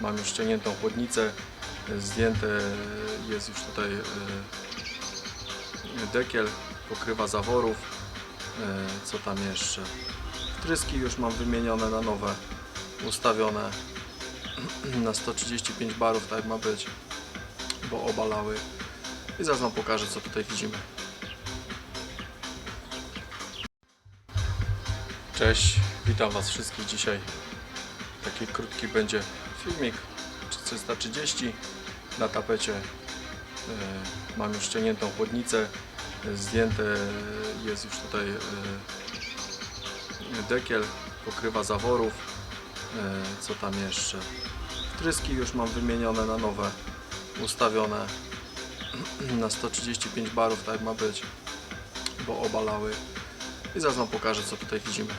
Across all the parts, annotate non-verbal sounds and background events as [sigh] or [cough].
Mam już ściągniętą chłodnicę, zdjęte jest już tutaj e, dekiel, pokrywa zaworów, E, co tam jeszcze. Wtryski już mam wymienione na nowe, ustawione [clears throat] na 135 barów, tak ma być, bo obalały. I zaraz Wam pokażę, co tutaj widzimy. Cześć, witam Was wszystkich dzisiaj. Taki krótki będzie filmik 330 na tapecie. E, Mam już ściągniętą chłodnicę. Zdjęte jest już tutaj e, dekiel, pokrywa zaworów. E, Co tam jeszcze? Wtryski już mam wymienione na nowe, ustawione [clears throat] na 135 barów, tak ma być, bo obalały. I zaraz Wam pokażę, co tutaj widzimy.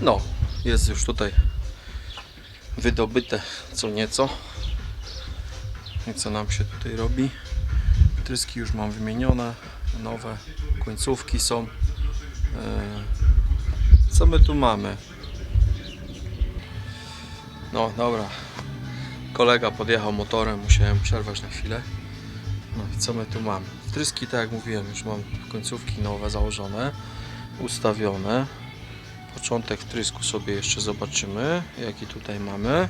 No, jest już tutaj wydobyte co nieco. I co nam się tutaj robi? Tryski już mam wymienione, nowe końcówki są. E, Co my tu mamy? No dobra, kolega podjechał motorem, musiałem przerwać na chwilę. No i co my tu mamy? Tryski, tak jak mówiłem, już mam końcówki nowe założone, ustawione. Początek wtrysku sobie jeszcze zobaczymy, jaki tutaj mamy.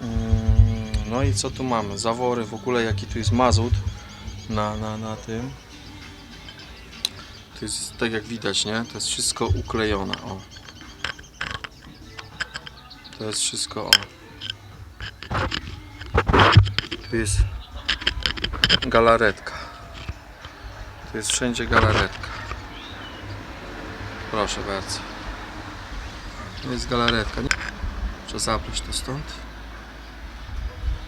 Mm, No i co tu mamy? Zawory, w ogóle jaki tu jest mazut na, na, na tym. To jest tak jak widać, nie? To jest wszystko uklejone, o. To jest wszystko, o. Tu jest galaretka. Tu jest wszędzie galaretka. Proszę bardzo. To jest galaretka. Nie? Muszę zabrać to stąd.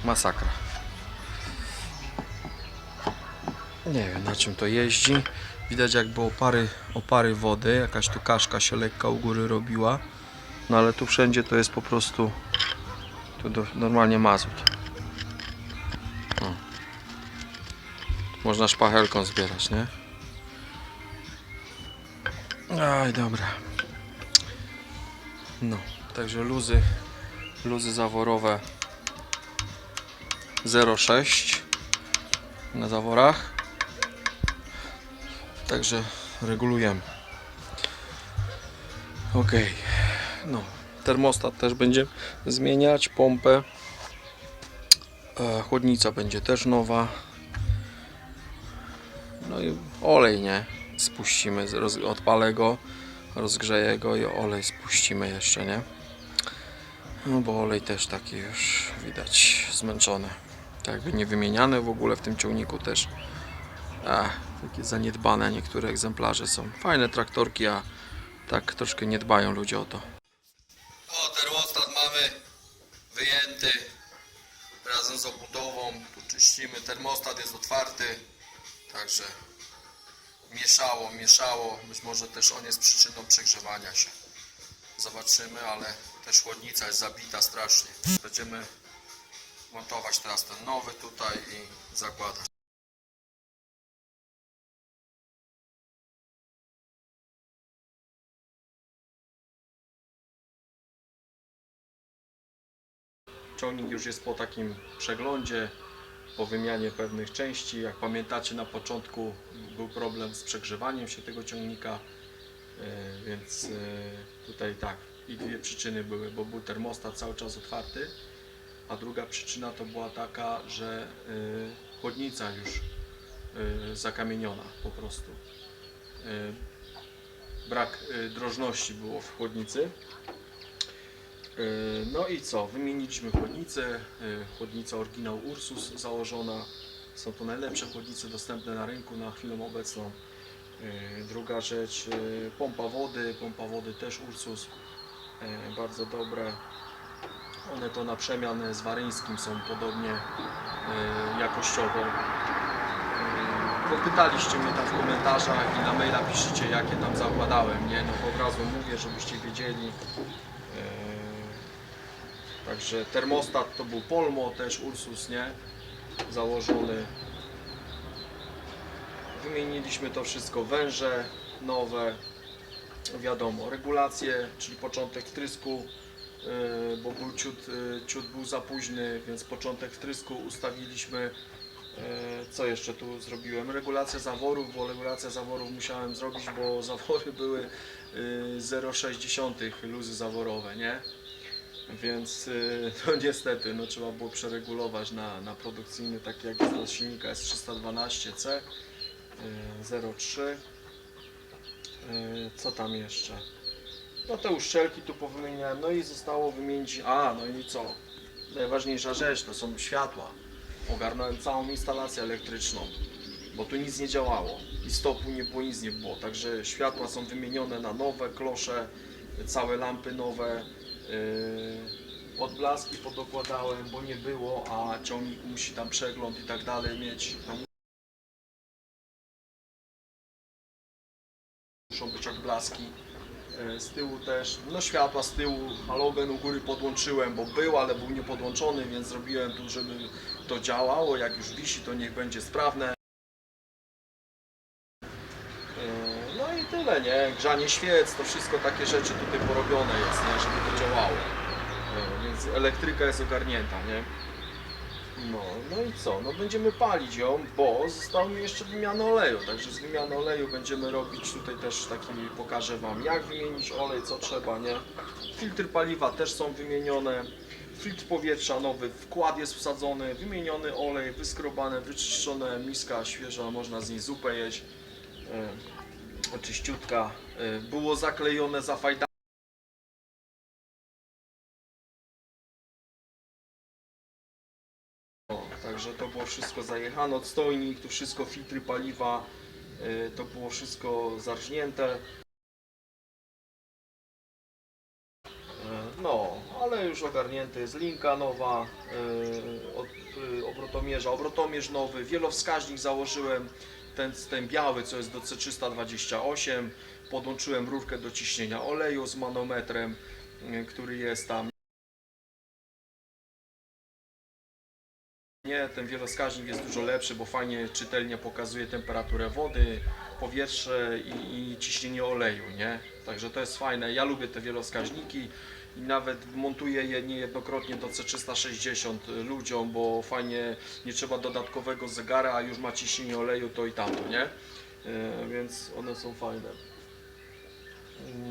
Masakra. Nie wiem na czym to jeździ. Widać jakby opary, opary wody. Jakaś tu kaszka się lekka u góry robiła. No ale tu wszędzie to jest po prostu tu do, normalnie mazut. Można szpachelką zbierać, nie? Aj, dobra. No, także luzy, luzy zaworowe 0,6 na zaworach. Także regulujemy. Ok, no, termostat też będzie zmieniać, pompę. E, chłodnica będzie też nowa. No i olej, nie? Spuścimy, odpalę go, rozgrzeję go i olej spuścimy jeszcze, nie? No bo olej też taki już widać zmęczony. Tak jakby nie wymieniany w ogóle w tym ciągniku też. Takie zaniedbane niektóre egzemplarze są. Fajne traktorki, a tak troszkę nie dbają ludzie o to. O, termostat mamy wyjęty razem z obudową. Tu czyścimy. Termostat jest otwarty, także mieszało, mieszało. Być może też on jest przyczyną przegrzewania się. Zobaczymy, ale też chłodnica jest zabita strasznie. Będziemy montować teraz ten nowy tutaj i zakładać. Ciągnik już jest po takim przeglądzie, po wymianie pewnych części. Jak pamiętacie, na początku był problem z przegrzewaniem się tego ciągnika, e, więc e, tutaj tak, i dwie przyczyny były, bo był termostat cały czas otwarty, a druga przyczyna to była taka, że e, chłodnica już zakamieniona po prostu. Brak drożności było w chłodnicy. Yy, No i co? Wymieniliśmy chłodnicę. yy, Chłodnica oryginał Ursus założona. Są to najlepsze chłodnice dostępne na rynku na chwilę obecną. Yy, Druga rzecz, pompa wody. Pompa wody też Ursus. Bardzo dobre. One to na przemian z waryńskim są podobnie jakościowo. Popytaliście mnie tam w komentarzach i na maila piszecie jakie tam zakładałem, nie? No od razu mówię, żebyście wiedzieli. Także termostat to był Polmo, też Ursus, nie? Założony. Wymieniliśmy to wszystko, węże nowe. wiadomo, regulacje, czyli początek wtrysku, yy, bo był ciut, yy, ciut był za późny, więc początek wtrysku ustawiliśmy. Yy, Co jeszcze tu zrobiłem? Regulacja zaworów, bo regulacja zaworów musiałem zrobić, bo [laughs] zawory były yy, 0,6 luzy zaworowe, nie? Więc yy, no niestety no, trzeba było przeregulować na, na produkcyjny, taki jak z silnika S312C yy, 0,3 Yy, co tam jeszcze? No te uszczelki tu powymieniałem, no i zostało wymienić, a no i co? Najważniejsza rzecz to są światła. Ogarnąłem całą instalację elektryczną, bo tu nic nie działało i stopu nie było, nic nie było, także światła są wymienione na nowe, klosze, całe lampy nowe, yy, odblaski podokładałem, bo nie było, a ciągnik musi tam przegląd i tak dalej mieć. No, muszą być odblaski. E, Z tyłu też, no światła z tyłu, halogen u góry podłączyłem, bo był, ale był niepodłączony, więc zrobiłem tu, żeby to działało. Jak już wisi, to niech będzie sprawne. E, No i tyle, nie? Grzanie świec, to wszystko takie rzeczy tutaj porobione jest, nie? Żeby to działało. E, Więc elektryka jest ogarnięta, nie? No, no i co? No będziemy palić ją, bo została mi jeszcze wymiana oleju, także z wymiany oleju będziemy robić tutaj też taki, pokażę Wam jak wymienić olej, co trzeba, nie? Filtry paliwa też są wymienione, filtr powietrza nowy, wkład jest wsadzony, wymieniony olej, wyskrobane, wyczyszczone, miska świeża, można z niej zupę jeść, e, czyściutka, e, było zaklejone, zafajdane. O, Także to było wszystko zajechane, odstojnik, tu wszystko, filtry paliwa, y, to było wszystko zarżnięte. Y, No, ale już ogarnięte jest linka nowa, y, y, obrotomierza, obrotomierz nowy, wielowskaźnik założyłem, ten, ten biały, co jest do C328, podłączyłem rurkę do ciśnienia oleju z manometrem, y, który jest tam. Nie, ten wieloskaźnik jest dużo lepszy, bo fajnie czytelnie pokazuje temperaturę wody, powietrze i, i ciśnienie oleju, nie? Także to jest fajne. Ja lubię te wieloskaźniki i nawet montuję je niejednokrotnie do C360 ludziom, bo fajnie nie trzeba dodatkowego zegara, a już ma ciśnienie oleju to i tamto, nie? E, więc one są fajne.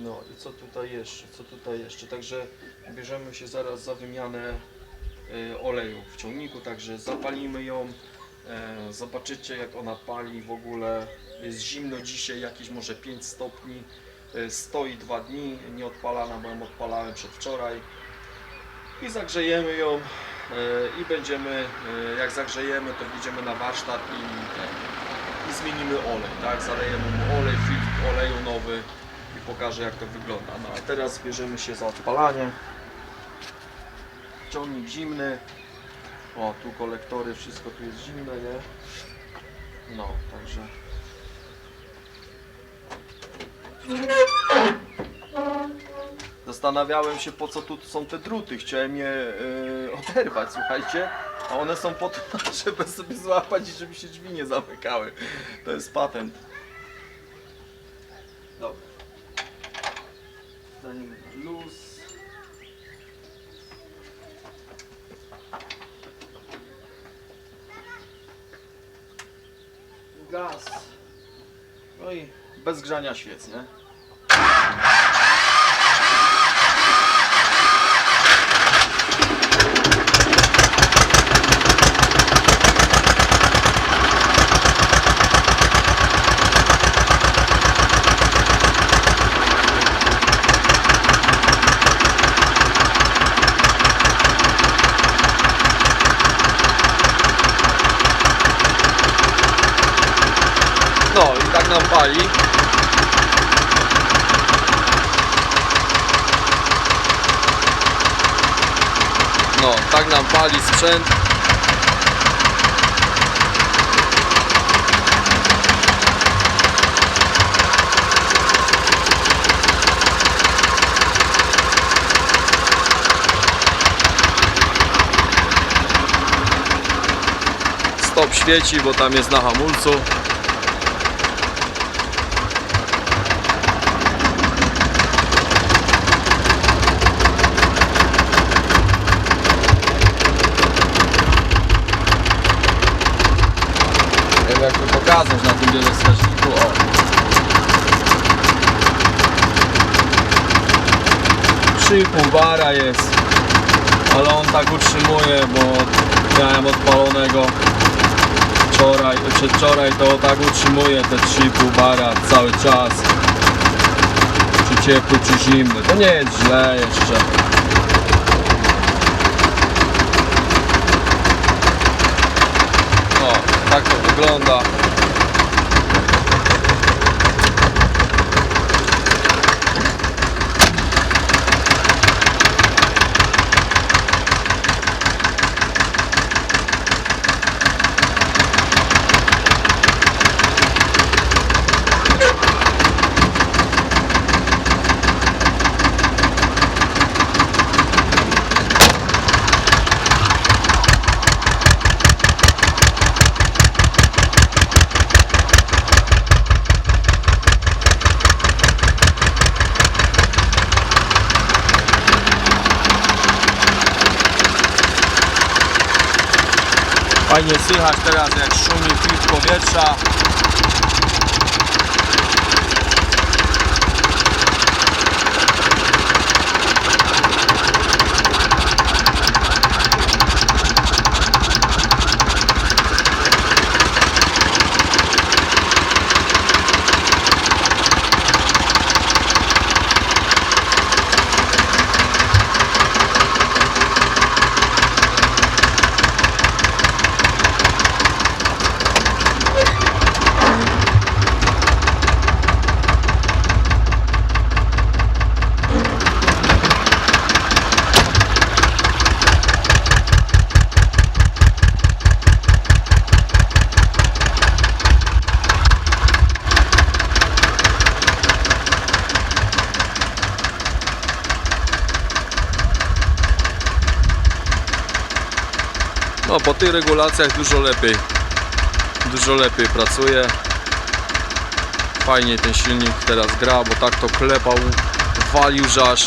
No i co tutaj jeszcze? Co tutaj jeszcze? Także bierzemy się zaraz za wymianę e, oleju w ciągniku, także zapalimy ją. E, Zobaczycie jak ona pali w ogóle. Jest zimno dzisiaj, jakieś może 5 stopni. E, Stoi 2 dni, nie odpalana, bo ją odpalałem przedwczoraj. I zagrzejemy ją e, i będziemy, e, jak zagrzejemy, to wjedziemy na warsztat i, i zmienimy olej, tak? Zalejemy mu olej, filtr oleju nowy i pokażę jak to wygląda. No a teraz bierzemy się za odpalanie ciągnik zimny. O, tu kolektory, wszystko tu jest zimne, nie? No, także. Zastanawiałem się po co tu są te druty. Chciałem je yy, oderwać, słuchajcie. A one są po to, [laughs] żeby sobie złapać i żeby się drzwi nie zamykały. To jest patent. Dobra. Dajmy luz. gaz. No i bez grzania świec, nie? No i tak nam pali. No, tak nam pali sprzęt. Stop świeci, bo tam jest na hamulcu. Pokazać na tym wielowskaźniku. O. Trzy pół bara jest, ale on tak utrzymuje, bo miałem odpalonego wczoraj, przedwczoraj, to tak utrzymuje te 3,5 bara cały czas. Czy ciepły, czy zimny. To nie jest źle jeszcze. O, tak to wygląda. Fajnie słychać teraz jak szumi filtr powietrza. No po tych regulacjach dużo lepiej. Dużo lepiej pracuje. Fajnie ten silnik teraz gra, bo tak to klepał, walił, aż